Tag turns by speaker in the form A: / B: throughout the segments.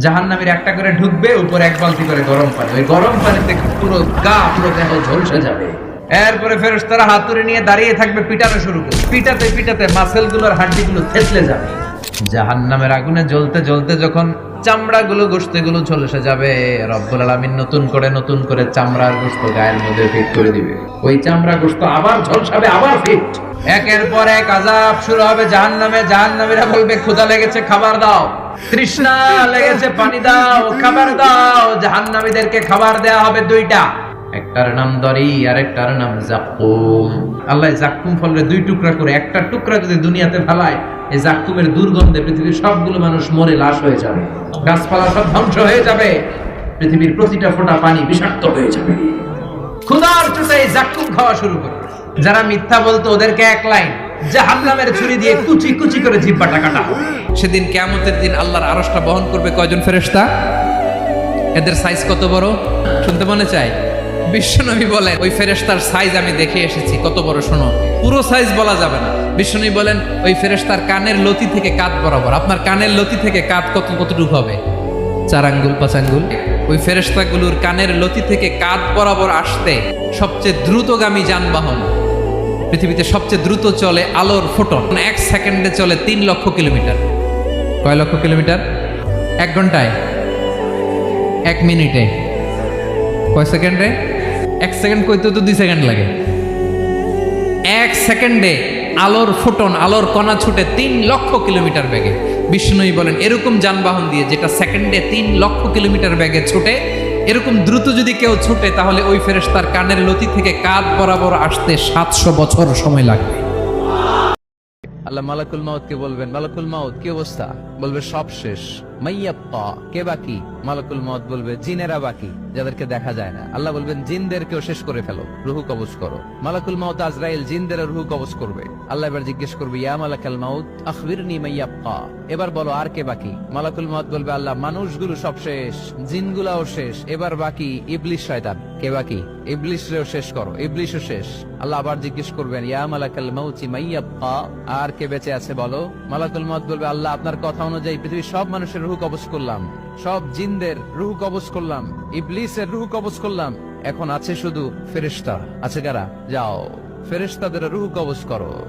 A: জাহান্নামীর একটা করে ঢুকবে, উপরে এক বালতি করে গরম পানি। ওই গরম পানিতে পুরো গা, পুরো দেহ ঝলসে যাবে। এরপরে ফেরস তারা হাতুড়ি নিয়ে দাঁড়িয়ে থাকবে, পিটানো শুরু করে পিটাতে পিটাতে মাসেলগুলোর হাড্ডি গুলো থেতলে যাবে। জাহান্নামের আগুনে জ্বলতে জ্বলতে যখন চামড়া গুলো গোস্তে গুলো ঝলসে যাবে, রব্বুল আলামিন নতুন করে নতুন করে চামড়ার গোস্ত গায়ের মধ্যে ফিট করে দিবে। ওই চামড়া গোস্ত আবার ঝলসাবে, আবার ফিট। একের পর এক আজাব শুরু হবে জাহান্নামে। জাহান্নামীরা বলবে, ক্ষুধা লেগেছে, খাবার দাও। তৃষ্ণা লেগেছে, পানি দাও, খাবার দাও, জাহান্নামীদেরকে খাবার দেয়া হবে দুইটা। একটার নাম দরি আর একটার নাম জাকুম আল্লাহ জাকুম ফলরে দুই টুকরা করে, একটা টুকরা যদি দুনিয়াতে ফেলায়, এই জাকুমের দুর্গন্ধে পৃথিবীর সবগুলো মানুষ মরে, লাশ হয়ে যাবে। গাছপালা সব ধ্বংস হয়ে যাবে। পৃথিবীর প্রতিটা ফোঁটা পানি বিষাক্ত হয়ে যাবে। ক্ষুধার চোটে এই জাকুম খাওয়া শুরু করবে যারা মিথ্যা বলতো, ওদেরকে এক লাইন। জাহান্নামের ছুরি দিয়ে কুচি কুচি করে জিব্বাটা কাটা সেদিন কেয়ামতের দিন আল্লাহর আরশটা বহন করবে কয়জন ফেরেশতা? এদের সাইজ কত বড়? শুনতে মনে চাই বিশ্বনবী বলেন, ওই ফেরেশতার সাইজ আমি দেখে এসেছি, কত বড় শোনো। পুরো সাইজ বলা যাবে না। বিশ্বনবী বলেন, ওই ফেরেশতার কানের লতি থেকে কাত বরাবর। আপনার কানের লতি থেকে কাত কত, কতটুকু হবে? চার আঙ্গুল পাঁচ আঙ্গুল ওই ফেরেশতাগুলোর কানের লতি থেকে কাত বরাবর আসতে সবচেয়ে দ্রুতগামী যানবাহন পৃথিবীতে সবচেয়ে দ্রুত চলে আলোর ফোটন। এক সেকেন্ডে চলে তিন লক্ষ কিলোমিটার। কয় লক্ষ কিলোমিটার? এক ঘন্টায়। এক মিনিটে। কয় সেকেন্ডে? এক সেকেন্ড কইতে তো দুই সেকেন্ড লাগে। এক সেকেন্ডে আলোর ফোটন, আলোর কণা ছুটে তিন লক্ষ কিলোমিটার বেগে। বিষ্ণুই বলেন, এরকম যানবাহন দিয়ে যেটা সেকেন্ডে তিন লক্ষ কিলোমিটার বেগে ছুটে এরকম দ্রুত যদি কেউ ছুটে, তাহলে ওই ফেরেস্তার কানের লতি থেকে কাঁধ বরাবর আসতে সাতশো বছর সময় লাগবে। আল্লাহ মালাকুল মাউদকে বলবেন? মালাকুল মাউদ কি অবস্থা? বলবে সব শেষ। শেষ এবার বলো, আর কে বাকি? মালাকুল মাউত বলবে, আল্লাহ, মানুষগুলো সব শেষ, জিনগুলাও শেষ, এবার বাকি ইবলিশ শয়তান। কে বাকি? ইবলিশরেও শেষ করো, ইবলিশও শেষ। আল্লাহ আবার জিজ্ঞেস করবেন, ইয়া মালাকাল মাউতি মাইয়াপ্পা, আর কে বেঁচে আছে বলো? মালাকুল মাউত বলবে, আল্লাহ, আপনার কথা অনুযায়ী পৃথিবীর সব মানুষের রুহু কবজ করলাম। সব জিনদের রুহু কবজ করলাম। ইবলিসের রুহু কবজ করলাম। এখন আছে শুধু ফেরেশতা। আছে কারা? যাও। কবজ করো।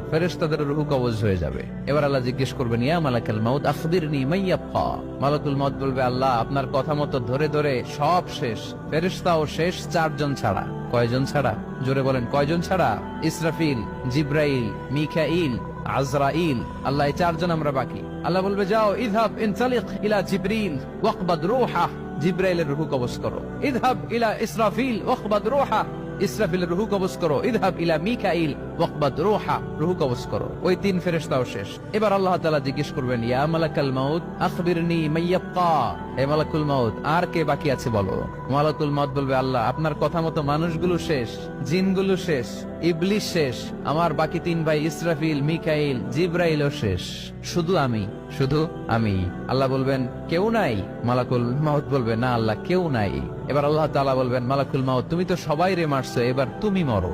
A: কবজ হয়ে যাবে। এবার আল্লাহ জিজ্ঞেস মালাকাল মাউত, আখবিরনি মাইয়াপ্পা মালাকুল মাউত বলবে, আল্লাহ, আপনার কথা মতো ধরে ধরে সব শেষ। ফেরেশতাও শেষ চারজন ছাড়া। কয়জন ছাড়া? জোরে বলেন, কয়জন ছাড়া? ইসরাফিল, জিব্রাইল মিখাইল আজরাইল আল্লাহ এই চারজন আমরা বাকি আল্লাহ বলবে যাও ইদহাব ইনসালিক ইলা জিব্রিল ওয়াকবাদ রূহা জিব্রাইলের রুহু কবজ করো ইদহাব ইলা ইসরাফিল ওয়াকবাদ রূহা ইসরাফিলের রুহু কবজ করো ইদহাব ইলা মিকাইল রূহা কবজ করো। ওই তিন শেষ। এবার আল্লাহ তাআলা জিজ্ঞেস করবেন, ইয়া আর কে বাকি আছে বলো? মালাকুল বলবে, আল্লাহ, আপনার কথা মতো মানুষগুলো শেষ, জিনগুলো শেষ ইবলিশ শেষ, আমার বাকি তিন ভাই ইসরাফিল, মিকাইল, জিব্রাইলও শেষ। শুধু আমি শুধু আমি। আল্লাহ বলবেন, কেউ নাই? মালাকুল মাউত বলবে, না, আল্লাহ, কেউ নাই। এবার আল্লাহ তালা বলবেন, মালাকুল মাউত, তুমি তো সবাই রে মারছো, এবার তুমি মরো।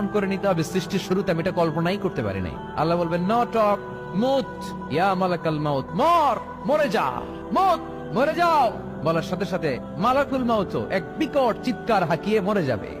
A: বরণ করে নিতে হবে, সৃষ্টির শুরুতে আমি এটা কল্পনাই করতে পারি নাই। আল্লাহ বলবেন মাউত, মর, মরে যাও। বলার সাথে সাথে, মালাকুল মাউত এক বিকট চিৎকার হাকিয়ে মরে যাবে।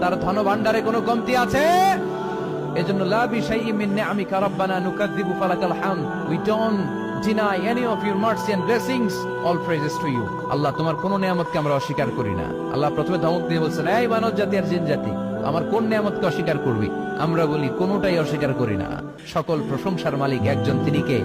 B: তার ধন ভান্ডারে কোনো কমতি আছে? এজন্য ফালাকাল হামদ। উই আল্লাহ তোমার কোন নিয়ামতকে আমরা অস্বীকার করি না। আল্লাহ প্রথমে ধমক দিয়ে বলছেন, এই মানব জাতি আর জিন জাতি, আমার কোন নিয়ামতকে অস্বীকার করবি? আমরা বলি, কোনটাই অস্বীকার করি না। সকল প্রশংসার মালিক একজন তিনি কে?